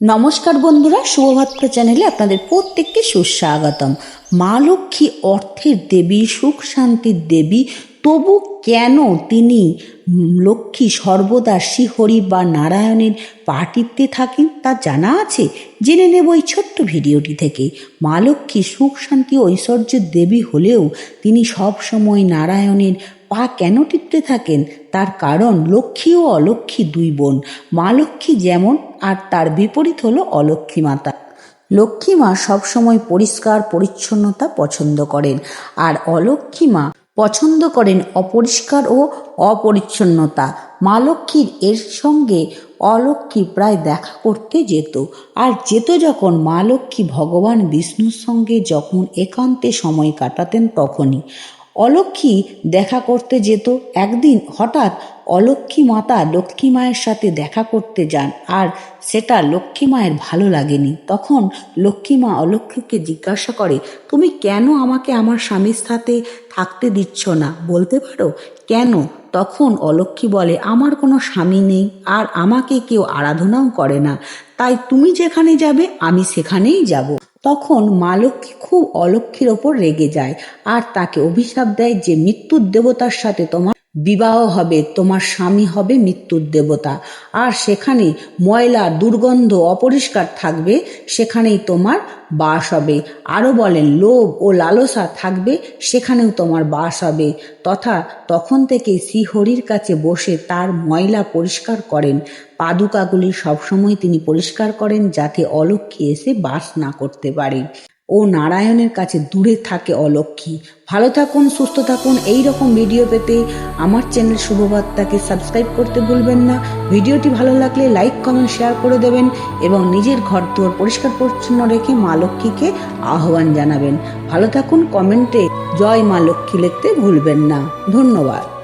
নমস্কার বন্ধুরা শুভভাত্র চ্যানেলে আপনাদের প্রত্যেককে সুস্বাগতম। মা লক্ষ্মী অর্থের দেবী, সুখ শান্তির দেবী, তবু কেন তিনি লক্ষ্মী সর্বদা শ্রীহরি বা নারায়ণের পা টিপতে থাকেন তা জানা আছে? জেনে নেব এই ছোট্ট ভিডিওটি থেকে। মা লক্ষ্মী সুখ শান্তি ঐশ্বর্যের দেবী হলেও তিনি সব সময় নারায়ণের পা কেন টিপতে থাকেন? তার কারণ লক্ষ্মী ও অলক্ষ্মী দুই বোন। মা লক্ষ্মী যেমন, আর তার বিপরীত হলো অলক্ষ্মী মাতা। লক্ষ্মী মা সবসময় পরিষ্কার, পরিচ্ছন্নতা পছন্দ করেন, আর অলক্ষ্মী মা পছন্দ করেন অপরিষ্কার ও অপরিচ্ছন্নতা। মা লক্ষ্মীর এর সঙ্গে অলক্ষ্মী প্রায় দেখা করতে যেত, আর যেত যখন মা লক্ষ্মী ভগবান বিষ্ণুর সঙ্গে যখন একান্তে সময় কাটাতেন তখনই। অলক্ষ্মী দেখা করতে যেত। একদিন হঠাৎ অলক্ষ্মী মাতা লক্ষ্মী মায়ের সাথে দেখা করতে যান আর সেটা লক্ষ্মী মায়ের ভালো লাগেনি। তখন লক্ষ্মী মা অলক্ষ্মীকে জিজ্ঞাসা করে, তুমি কেন আমাকে আমার স্বামীর সাথে থাকতে দিচ্ছ না? বলতে পারো? কেন? তখন অলক্ষ্মী বলে, আমার কোনো স্বামী নেই আর আমাকে কেউ আরাধনাও করে না। তাই তুমি যেখানে যাবে, আমি সেখানেই যাব। তখন মা লক্ষ্মী খুব অলক্ষ্মীর ওপর রেগে যায় আর তাকে অভিশাপ দেয় যে মৃত্যুর দেবতার সাথে তোমার বিবাহ হবে, তোমার স্বামী হবে মৃত্যুর দেবতা। আর সেখানে ময়লা, দুর্গন্ধ অপরিষ্কার থাকবে, সেখানেই তোমার বাস হবে। আরও বলেন, লোভ ও লালসা থাকবে, সেখানেও তোমার বাস হবে। তথা তখন থেকে শ্রীহরির কাছে বসে তার ময়লা পরিষ্কার করেন। পাদুকাগুলি সবসময় তিনি পরিষ্কার করেন যাতে অলক্ষ্মী এসে বাস না করতে পারে। ও নারায়ণের কাছে দূরে থাকে অলক্ষ্মী। ভালো থাকুন, সুস্থ থাকুন, এই রকম ভিডিও পেতে আমার চ্যানেল শুভবার্তাকে সাবস্ক্রাইব করতে ভুলবেন না। ভিডিওটি ভালো লাগলে লাইক কমেন্ট শেয়ার করে দেবেন এবং নিজের ঘর দুয়ার পরিষ্কার পরিচ্ছন্ন রেখে মা লক্ষ্মীকে আহ্বান জানাবেন। ভালো থাকুন কমেন্টে জয় মা লক্ষ্মী লিখতে ভুলবেন না। ধন্যবাদ।